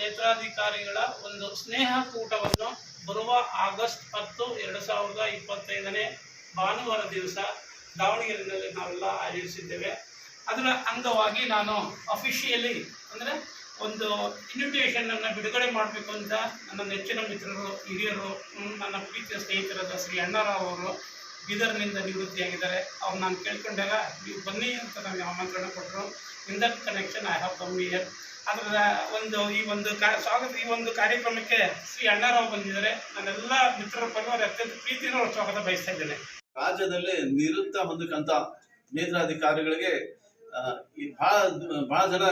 ನೇತ್ರಾಧಿಕಾರಿಗಳ ಒಂದು ಸ್ನೇಹ ಕೂಟವನ್ನು ಬರುವ ಆಗಸ್ಟ್ ಹತ್ತು, ಎರಡು ಸಾವಿರದ ಇಪ್ಪತ್ತೈದನೇ ಭಾನುವಾರ ದಿವಸ ದಾವಣಗೆರೆಯಲ್ಲಿ ನಾವೆಲ್ಲ ಆಯೋಜಿಸಿದ್ದೇವೆ. ಅದರ ಅಂಗವಾಗಿ ನಾನು ಅಫಿಷಿಯಲಿ ಅಂದರೆ ಒಂದು ಇನ್ವಿಟೇಷನನ್ನು ಬಿಡುಗಡೆ ಮಾಡಬೇಕು ಅಂತ ನನ್ನ ನೆಚ್ಚಿನ ಮಿತ್ರರು, ಹಿರಿಯರು, ನನ್ನ ಪ್ರೀತಿಯ ಸ್ನೇಹಿತರಾದ ಶ್ರೀ ಅಣ್ಣಾರಾವ್ ಅವರು ಬೀದರ್ನಿಂದ ನಿವೃತ್ತಿಯಾಗಿದ್ದಾರೆ. ಅವ್ರು ನಾನು ಕೇಳ್ಕೊಂಡಾಗ, ನೀವು ಬನ್ನಿ ಅಂತ ನನಗೆ ಆಮಂತ್ರಣ ಕೊಟ್ಟರು in that connection I have come here ಅದರ ಒಂದು ಈ ಒಂದು ಸ್ವಾಗತ, ಈ ಒಂದು ಕಾರ್ಯಕ್ರಮಕ್ಕೆ ಶ್ರೀ ಅಣ್ಣಾರಾವ್ ಬಂದಿದ್ದಾರೆ. ನನ್ನೆಲ್ಲ ಮಿತ್ರರ ಪರವಾಗಿ ಅತ್ಯಂತ ಪ್ರೀತಿಯನ್ನು ಅವ್ರ ಸ್ವಾಗತ ಬಯಸ್ತಾ ಇದ್ದೇನೆ. ರಾಜ್ಯದಲ್ಲಿ ನಿವೃತ್ತ ಹೊಂದಕ್ಕಂಥ ನೇತ್ರಾಧಿಕಾರಿಗಳಿಗೆ ಈ ಬಹಳ ಬಹಳ ಜನ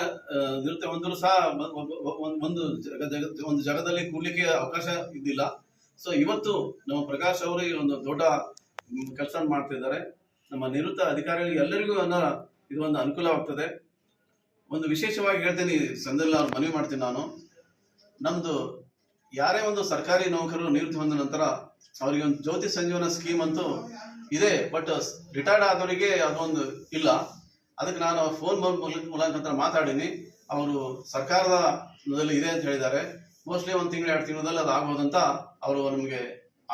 ನೃತ್ಯ ಸಹ ಒಂದ್- ಒಂದು ಜಗ ಜಗತ್ ಒಂದು ಜಗದಲ್ಲಿ ಕೂಡ್ಲಿಕ್ಕೆ ಅವಕಾಶ ಇದ್ದಿಲ್ಲ. ಸೊ ಇವತ್ತು ನಮ್ಮ ಪ್ರಕಾಶ್ ಅವರು ಈ ಒಂದು ದೊಡ್ಡ ಕೆಲಸ ಮಾಡ್ತಿದ್ದಾರೆ. ನಮ್ಮ ನಿವೃತ್ತ ಅಧಿಕಾರಿಗಳಿಗೆ ಎಲ್ಲರಿಗೂ ಅನ್ನೋ ಇದು ಒಂದು ಅನುಕೂಲವಾಗ್ತದೆ ಒಂದು ವಿಶೇಷವಾಗಿ ಹೇಳ್ತೀನಿ ಸಂದರ್ಭ ನಾನು ಮನವಿ ಮಾಡ್ತೀನಿ ನಾನು. ನಮ್ದು ಯಾರೇ ಒಂದು ಸರ್ಕಾರಿ ನೌಕರರು ನಿವೃತ್ತಿ ಹೊಂದ ನಂತರ ಅವರಿಗೆ ಒಂದು ಜ್ಯೋತಿ ಸಂಜೀವನ ಸ್ಕೀಮ್ ಅಂತೂ ಇದೆ, ಬಟ್ ರಿಟೈರ್ಡ್ ಆದವರಿಗೆ ಅದೊಂದು ಇಲ್ಲ. ಅದಕ್ಕೆ ನಾನು ಫೋನ್ ಮುಖಾಂತರ ಮಾತಾಡೀನಿ. ಅವರು ಸರ್ಕಾರದ ಇದೆ ಅಂತ ಹೇಳಿದ್ದಾರೆ. ಮೋಸ್ಟ್ಲಿ ಒಂದು ತಿಂಗಳು, ಎರಡು ತಿಂಗಳಲ್ಲಿ ಅದು ಅಂತ ಅವರು ನಮಗೆ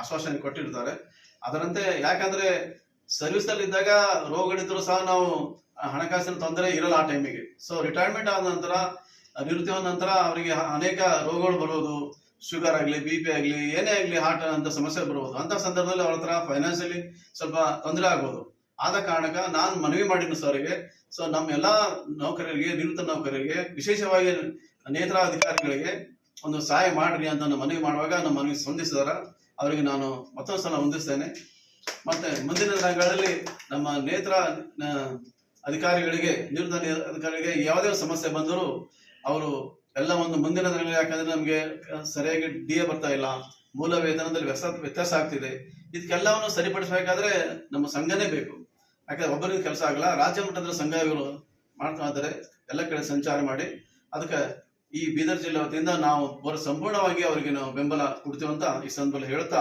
ಆಶ್ವಾಸನೆ ಕೊಟ್ಟಿರ್ತಾರೆ. ಅದರಂತೆ ಯಾಕಂದ್ರೆ ಸರ್ವಿಸ್ ಅಲ್ಲಿ ಇದ್ದಾಗ ರೋಗಗಳಿದ್ರು ಸಹ ನಾವು ಹಣಕಾಸಿನ ತೊಂದರೆ ಇರಲ್ಲ ಆ ಟೈಮಿಗೆ ಸೊ ರಿಟೈರ್ಮೆಂಟ್ ಆದ ನಂತರ, ನಿವೃತ್ತಿ ಆದ ನಂತರ ಅವರಿಗೆ ಅನೇಕ ರೋಗಗಳು ಬರೋದು ಶುಗರ್ ಆಗಲಿ ಬಿ ಪಿ ಆಗಲಿ, ಏನೇ ಆಗಲಿ ಹಾರ್ಟ್ ಅಂತ ಸಮಸ್ಯೆ ಬರ್ಬೋದು ಅಂತ ಸಂದರ್ಭದಲ್ಲಿ ಅವ್ರ ಹತ್ರ ಫೈನಾನ್ಷಿಯಲಿ ಸ್ವಲ್ಪ ತೊಂದರೆ ಆಗ್ಬೋದು. ಆದ ಕಾರಣಕ್ಕ ನಾನು ಮನವಿ ಮಾಡಿದ್ದು ಸರ್ಗೆ. ಸೊ ನಮ್ಮ ಎಲ್ಲಾ ನೌಕರರಿಗೆ, ನಿವೃತ್ತ ನೌಕರರಿಗೆ, ವಿಶೇಷವಾಗಿ ನೇತ್ರ ಅಧಿಕಾರಿಗಳಿಗೆ ಒಂದು ಸಹಾಯ ಮಾಡ್ರಿ ಅಂತ ನಾನು ಮನವಿ ಮಾಡುವಾಗ ನಮ್ಮ ಮನವಿ ಸ್ಪಂದಿಸಿದಾರ. ಅವರಿಗೆ ನಾನು ಮತ್ತೊಂದು ಸಲ ಹೊಂದಿಸ್ತೇನೆ ಮತ್ತೆ ಮುಂದಿನ ದಿನಗಳಲ್ಲಿ ನಮ್ಮ ನೇತ್ರ ಅಧಿಕಾರಿಗಳಿಗೆ, ನಿವೃತ್ತ ಅಧಿಕಾರಿಗಳಿಗೆ ಯಾವುದೇ ಸಮಸ್ಯೆ ಬಂದರೂ ಅವರು ಎಲ್ಲ ಒಂದು ಮುಂದಿನ ದಿನಗಳಲ್ಲಿ, ಯಾಕಂದ್ರೆ ನಮಗೆ ಸರಿಯಾಗಿ ಡಿ ಎ ಬರ್ತಾ ಇಲ್ಲ. ಮೂಲ ವೇತನದಲ್ಲಿ ವ್ಯತ್ಯಾಸ ವ್ಯತ್ಯಾಸ ಆಗ್ತಿದೆ. ಇದಕ್ಕೆಲ್ಲವನ್ನು ಸರಿಪಡಿಸಬೇಕಾದ್ರೆ ನಮ್ಮ ಸಂಘನೇ ಬೇಕು. ಯಾಕಂದ್ರೆ ಒಬ್ಬರಿಗೆ ಕೆಲಸ ಆಗಲ್ಲ, ರಾಜ್ಯ ಮಟ್ಟದ ಸಂಘ ಇವರು ಮಾಡ್ತಾ ಇದ್ದಾರೆ, ಎಲ್ಲ ಕಡೆ ಸಂಚಾರ ಮಾಡಿ. ಅದಕ್ಕೆ ಈ ಬೀದರ್ ಜಿಲ್ಲೆ ವತಿಯಿಂದ ನಾವು ಬರೋ ಸಂಪೂರ್ಣವಾಗಿ ಅವರಿಗೆ ನಾವು ಬೆಂಬಲ ಕೊಡ್ತೀವಂತ ಈ ಸಂದರ್ಭದಲ್ಲಿ ಹೇಳ್ತಾ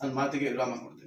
ನನ್ನ ಮಾತಿಗೆ ವಿರಾಮ ಕೊಡ್ತೀನಿ.